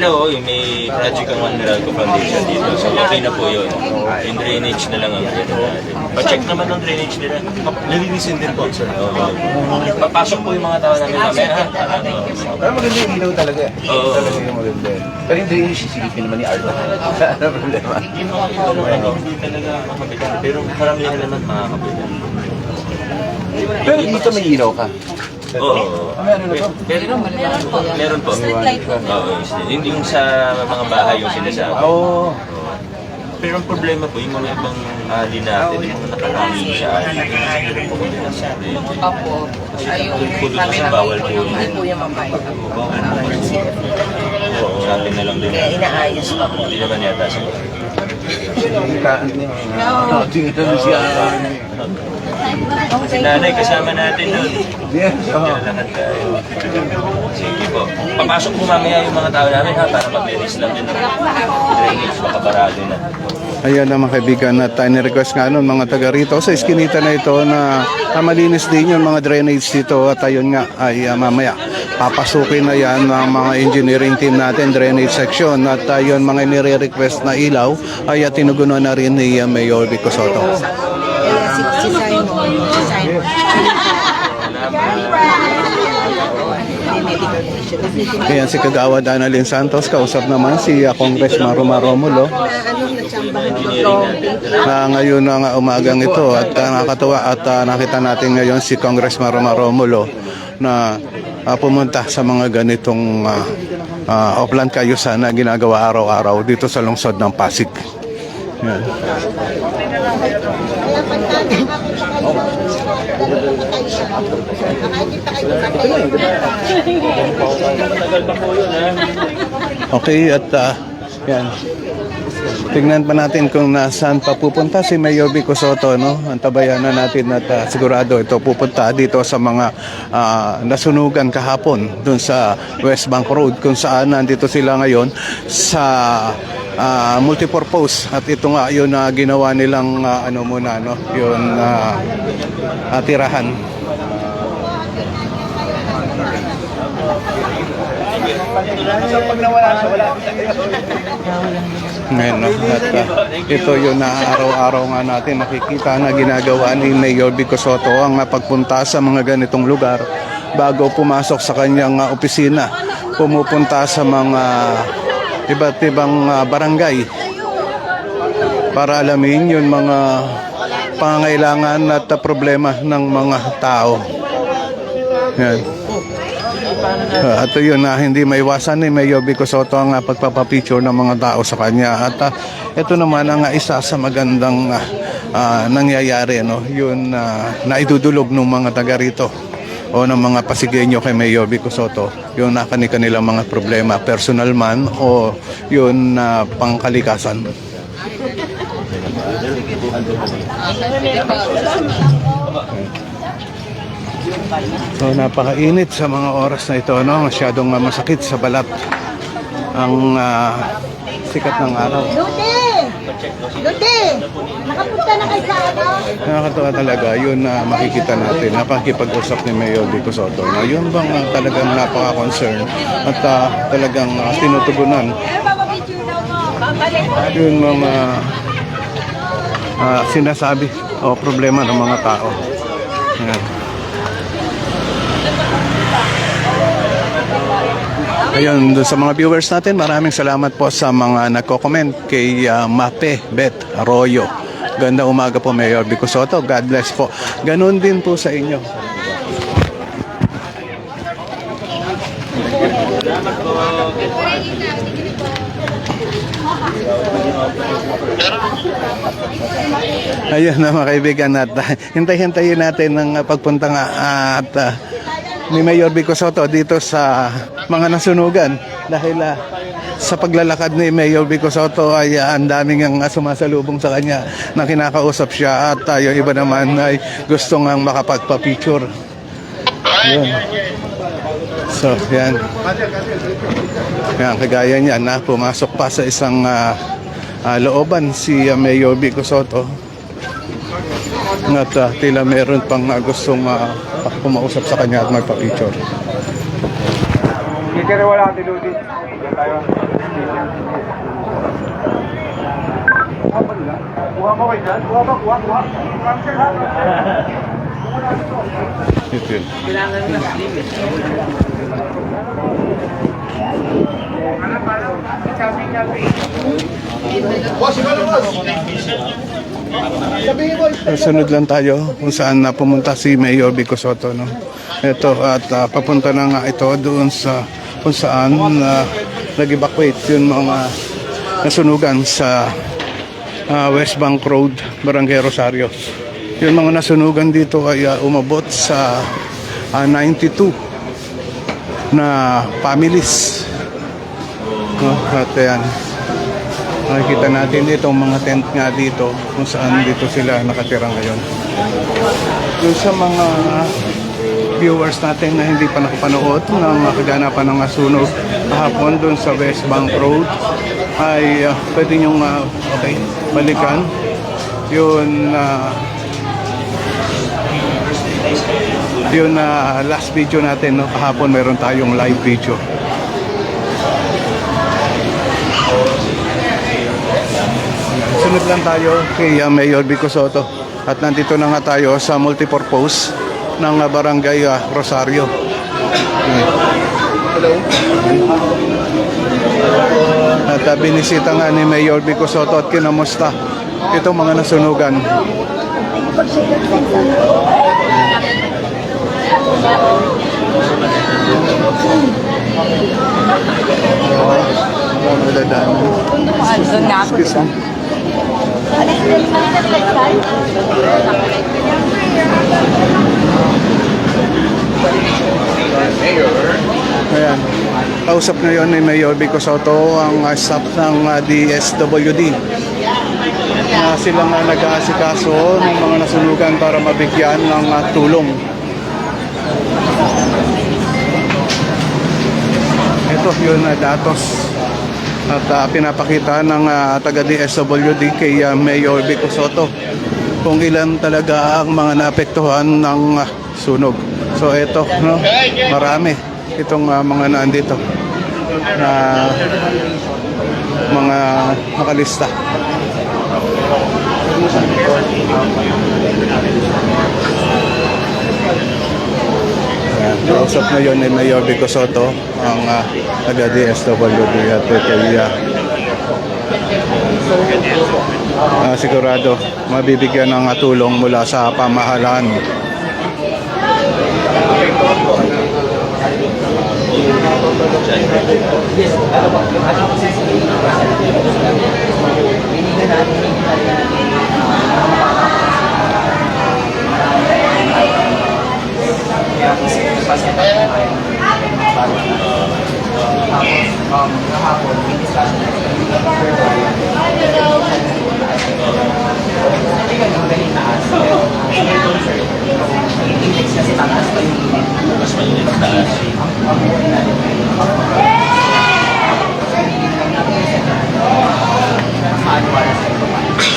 Hello, yung may project ang One Meralco Foundation dito. So okay na po yun. Yung drainage na lang ang ano natin. Pa-check naman ng drainage nila. Nalilisin din po, sir. Oo. Papasok po yung mga tao namin mamaya ha. Ano, Pero maganda yung ilaw talaga. Oo. Talaga yung maganda. Pero hindi yung sisilipin naman ni Arda. ano problema? Yung mga ano, hindi talaga makapitan. Pero karamihan naman makakapitan. Pero dito may ilaw ka. Oo. Meron po. Meron po. Street light po. Oo. Hindi yung sa mga bahay yung sinasabi. Oo. Pero ang problema po, yung mga ibang ali natin, yung mga nakahangin sa ali, hindi po. Opo. Ayun, Pudot kami sa na bawal po yun. Hindi po yung mabayad. Oo, sa atin na lang din. Kaya inaayos pa po. Hindi naman yata sa Kaan niya. Oo. Tingnan mo siya. Si nanay kasama natin doon. Yes. Oo. Lalakad tayo. Sige po. Papasok po mamaya yung mga tao namin ha, para mag-release lang din drainage, baka barado na. Ayan na mga kaibigan at uh, request nga nun mga taga rito sa iskinita na ito na uh, malinis din yung mga drainage dito at ayun nga ay uh, mamaya papasukin na yan ng mga engineering team natin drainage section at uh, yun mga nire-request na ilaw ay uh, tinugunan na rin ni uh, Mayor Vico Soto. Kaya si, si Simon, si Simon. May medical condition. Ayan si Kagawad Annalyn Santos kausap naman si uh, Congressman Romaro Romulo ko long na ngayon ang umagang ito at uh, nakatuwa at uh, nakita natin ngayon si Congressman Roma Romulo na uh, pumunta sa mga ganitong uh, uh, upland kayo sana ginagawa araw-araw dito sa lungsod ng Pasig. Yan. Okay, at uh, yan. Tingnan pa natin kung nasaan pa pupunta si Mayor Vico Soto, no? Antabayan na natin at uh, sigurado ito pupunta dito sa mga ah, nasunugan kahapon dun sa West Bank Road kung saan nandito sila ngayon sa ah, multipurpose at ito nga yun na ginawa nilang ah, ano muna no yun ah, ah, Pag nawala siya, wala. Ngayon, no? At uh, ito yung na araw-araw nga natin nakikita na ginagawa ni Mayor Vico Soto ang pagpunta sa mga ganitong lugar bago pumasok sa kanyang uh, opisina. Pumupunta sa mga iba't ibang uh, barangay para alamin yung mga pangangailangan at uh, problema ng mga tao. Yan. Uh, at yun na hindi maiwasan ni Mayor Vico Soto ang uh, pagpapapicture ng mga tao sa kanya. At uh, ito naman ang uh, isa sa magandang uh, uh, nangyayari, no? yun uh, naidudulog ng mga taga rito o ng mga Pasigueño kay Mayor Vico Soto, yung nakani-kanilang mga problema, personal man o yun na pangkalikasan. So napakainit sa mga oras na ito, no? Masyadong uh, masakit sa balat ang ah, sikat ng araw. Ludi! Nakapunta na kayo sa ano? Nakakatawa talaga, yun na makikita natin, napakipag-usap ni Mayor Vico Soto. No? Yun bang ah, talagang napaka-concern at ah, talagang ah, tinutugunan yung mga ah, sinasabi o problema ng mga tao. Ayan. Ayun, sa mga viewers natin, maraming salamat po sa mga nagko-comment kay ah, Mape Bet Arroyo. Ganda umaga po, Mayor Vico Soto. God bless po. Ganun din po sa inyo. Ayun na mga kaibigan at hintay-hintayin natin ang ah, pagpunta nga at ah, ni Mayor Vico Soto dito sa mga nasunugan dahil ah, sa paglalakad ni Mayor Vico Soto ay ah, ang daming ang ah, sumasalubong sa kanya na kinakausap siya at uh, iba naman ay gusto nga makapagpa-picture. Yun. So, yan. Yan, kagaya niya na pumasok pa sa isang ah, ah, looban si ah, Mayor Vico Soto. At ah, tila meron pang ah, gustong ah, kumausap sa kanya at magpa-picture. kaya wala natin Ludi. Wala tayo. Kuha mo kayo dyan? Kuha ba? Kuha, kuha. Sunod lang tayo kung saan na pumunta si Mayor Vico. No? Ito, at ah, papunta na nga ito doon sa kung saan na nag-evacuate yung mga nasunugan sa ah, West Bank Road, Barangay Rosario. Yung mga nasunugan dito ay ah, umabot sa ah, 92 na families. No? At ayan, Makikita natin itong mga tent nga dito kung saan dito sila nakatira ngayon. Yung sa mga viewers natin na hindi pa nakapanood ng kaganapan ng nasunog kahapon doon sa West Bank Road ay uh, pwede nyong uh, okay, balikan yun uh, yun na last video natin no kahapon meron tayong live video Sunod lang tayo kay uh, Mayor Vico Soto. At nandito na nga tayo sa multipurpose ng uh, Barangay uh, Rosario. Hello. At uh, binisita nga ni Mayor Vico Soto at kinamusta itong mga nasunugan. Excuse me. Ayan. Kausap ngayon ni Mayor Vico Soto ang uh, staff ng uh, DSWD na sila nga nag-aasikaso ng mga nasunugan para mabigyan ng uh, tulong. Ito yun na datos at uh, pinapakita ng uh, taga DSWD kay uh, Mayor Vico Soto kung ilan talaga ang mga naapektuhan ng uh, sunog. So ito, no, marami itong uh, mga nandito na mga nakalista. Ayan, kausap na yun ni Mayor Vico Soto, ang uh, taga-DSWD at kay uh, uh, sigurado mabibigyan ng uh, tulong mula sa pamahalaan. Mas mainit ang taas.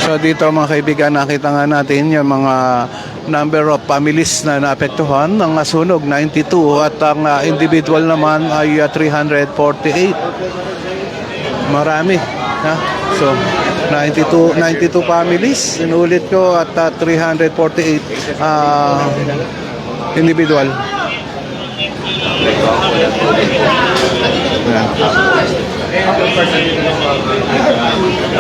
So dito mga kaibigan, nakita nga natin yung mga number of families na naapektuhan ng sunog, 92 at ang uh, individual naman ay uh, 348. Marami. Ha? So 92 92 families, inulit ko at uh, 348 uh, individual. Ayan.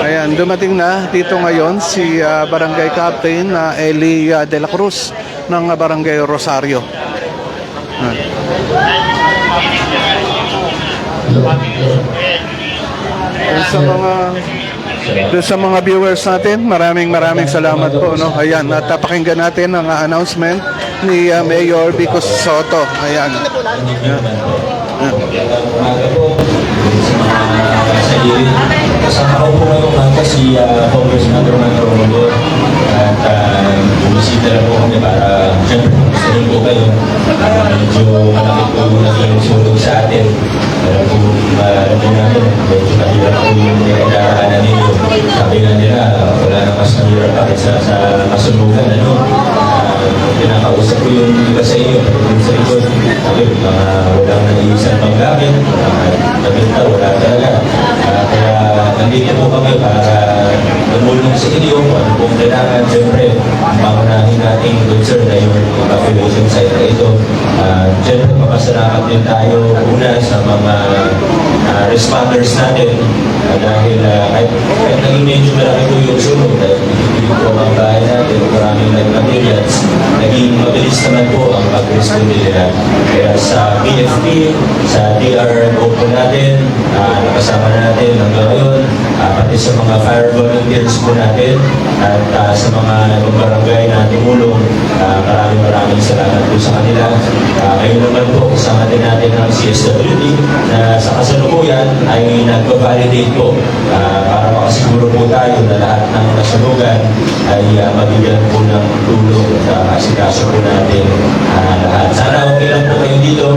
Ayan, dumating na dito ngayon si ah, Barangay Captain na Eli ah, De La Cruz ng ah, Barangay Rosario. Doon sa mga doon sa mga viewers natin, maraming maraming salamat po. No? Ayan, at ah, pakinggan natin ang ah, announcement ni ah, Mayor Vico Soto. Ayan. Ayan. Umaga po sa sa gilid. Kasama ko po ngayong umaga si uh, Congressman Roman Romulo at uh, bumisita lang po kami para siyempre gustuhin po kayo. Uh, medyo malaki po yung naging sunog sa atin. Pero alam din namin, medyo mahirap po yung pinagdaraanan ninyo. Sabi nga nila, wala na mas mahirap pa kaysa sa masunugan. Ano? Uh, pinakausap ko yung iba sa inyo, sa likod, sabi, mga walang naiisang panggamit, mga nabinta, wala talaga. Ah, kaya nandito po kami para tumulong sa inyo kung ano pong kailangan. Siyempre, pangunahin natin concern na yung evacuation site na ito. Ah, Siyempre, papasalamat din tayo una sa mga ah, responders natin Ah, dahil ah, kahit, kahit naging medyo malaki po yung sunog dahil hindi po ang bahay natin, maraming nag-materials, naging mabilis naman po ang pag-rescue nila. Kaya sa BFP, sa DRMO po natin, ah, nakasama natin hanggang ngayon, ah, pati sa mga fire volunteers po natin, at ah, sa mga barangay na tumulong, ah, maraming maraming salamat po sa kanila. Ah, ngayon naman po, kasama din natin ang CSWD na sa kasalukuyan ay nagpa-validate po ah, para makasiguro po tayo na lahat ng nasunugan ay ah, mabigyan po ng tulong at asikaso po natin ah, lahat. Sana okay lang po kayo dito.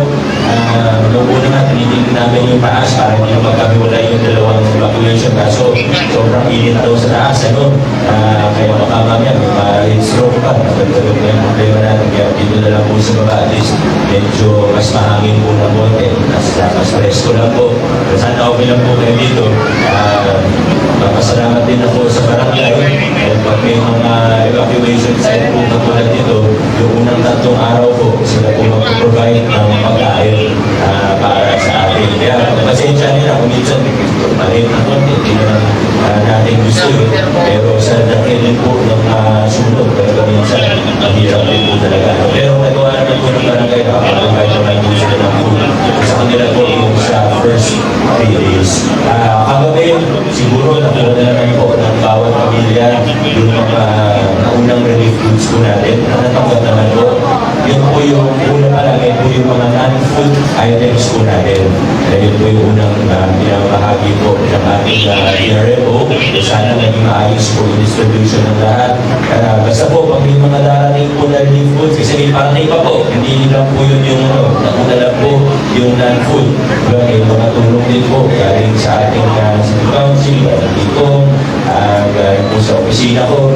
Uh, Noong una nga, tinitingnan namin yung taas para hindi magkabiwala yung dalawang evacuation kaso sobrang init daw sa taas. Ano? Ah, kaya baka mamaya may ma-stroke pa. Nagdagdag na yung problema natin. Kaya dito na lang po sa baba. At least medyo mas mahangin po na konti. Mas, mas presko lang po. Sana okay lang po kayo dito. Ah, Papasalamat din ako sa barangay. Dahil pag may mga evacuation site po katulad dito, yung unang tatlong araw po, sila po mag-provide ng pagkain ah, para sa atin. Kaya pasensya nila kung minsan maliit na konti, hindi naman ah, natin gusto yun. Pero sa dakilan po ng uh, sunog, pero minsan mahirap din po talaga. Po ng barangay, nakapag-provide naman po sila ng food. Sa kanila po yung sa first three siguro nakuha na naman po ng bawat pamilya yung mga naunang relief natin. Ang natanggap naman yun po yung una pa lang, yun po yung items po natin. Dahil po unang uh, po ng ating uh, DRMO. Sana naging maayos po yung distribution ng lahat. Ah, basta po, pag may mga na relief goods, kasi may parating pa po, hindi lang po yun yung ano, nauna lang po yung non-food. Diba, may mga tulong din po. Galing sa ating uh, city council, galing dito, uh, galing po sa opisina ko.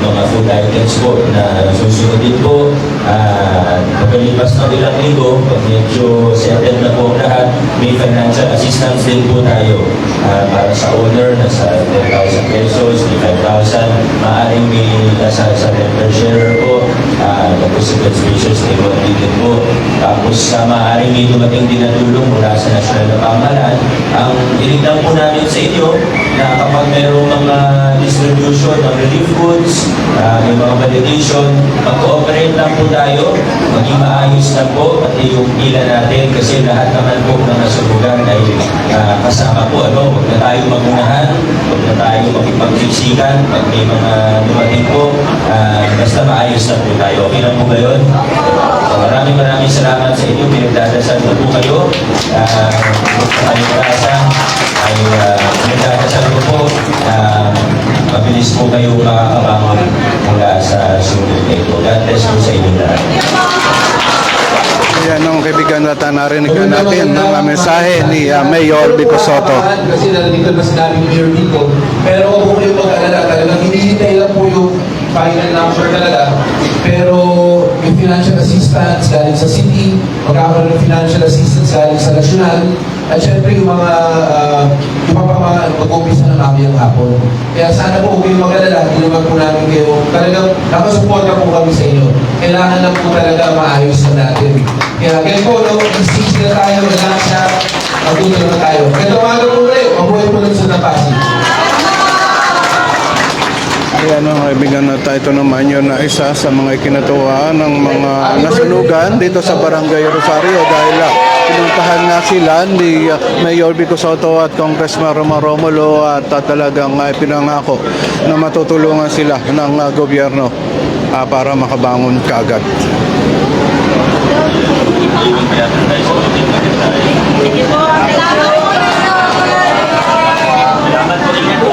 Mga food items po na susunod din po. Uh, pagkalipas ng ilang linggo, pag medyo settled na po lahat, may financial assistance din po tayo. Ah, para sa owner na sa 10,000 pesos, 5,000, maaaring may nasa sa member share po, uh, tapos sa transmissions may monthly din po. Tapos sa maaaring may dumating din na mula sa national na pamahalaan. Ang iligdan po namin sa inyo na kapag mayroong mga distribution ng relief goods, uh, may mga validation, mag-cooperate lang po tayo, maging maayos lang po, pati yung pila natin, kasi lahat naman po ng nasubugan ay ah, kasama po, ano, huwag na tayo magunahan, huwag na tayo makipagsiksikan, pag may mga dumating po, ah, basta maayos lang po tayo. Okay lang po ba yun? So, maraming maraming salamat sa inyo, pinagdadasal ko po kayo, uh, na kayo kasa, ay uh, pinagdadasal ko po, ah, mabilis po kayo makakabangon mula sa sumunod na ito. God bless po sa inyo lahat. Yan ang kaibigan na narinig na natin ng uh, mensahe ni uh, Mayor Vico Soto. Kasi narinig ko na sinabi ni Mayor Vico. Pero po kayong mag-alala talagang assistance galing sa city, magkakaroon ng financial assistance galing sa national, at syempre yung mga, uh, yung mga mag-umpisa na mamayang hapon. Kaya sana po huwag kayong mag-alala, hindi po namin kayo, talagang nakasuporta po kami sa inyo. Kailangan lang po talaga maayos na natin. Kaya ganyan po, no, istis na tayo, relax na, matuto na tayo. Kaya tawagan po ulit, mabuhay po lang sa napasi. Ang kaibigan na ito naman yun na isa sa mga ikinatuwa ng mga nasunugan dito sa Barangay Rosario dahil uh, pinuntahan nga sila ni uh, Mayor Vico Soto at Congressman Roma Romulo at uh, talagang uh, pinangako na matutulungan sila ng uh, gobyerno uh, para makabangon kaagad.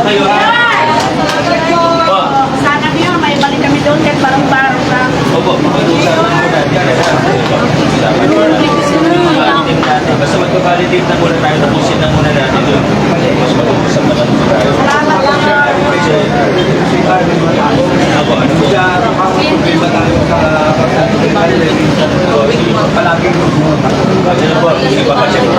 Salamat po. Opo, makakasama po natin. Basta mag-validate na muna tayo, tapusin na muna natin doon. Mas mag-uusap na lang tayo. Ako, ano po? Palagi ko. Ano po? Iba kasi po.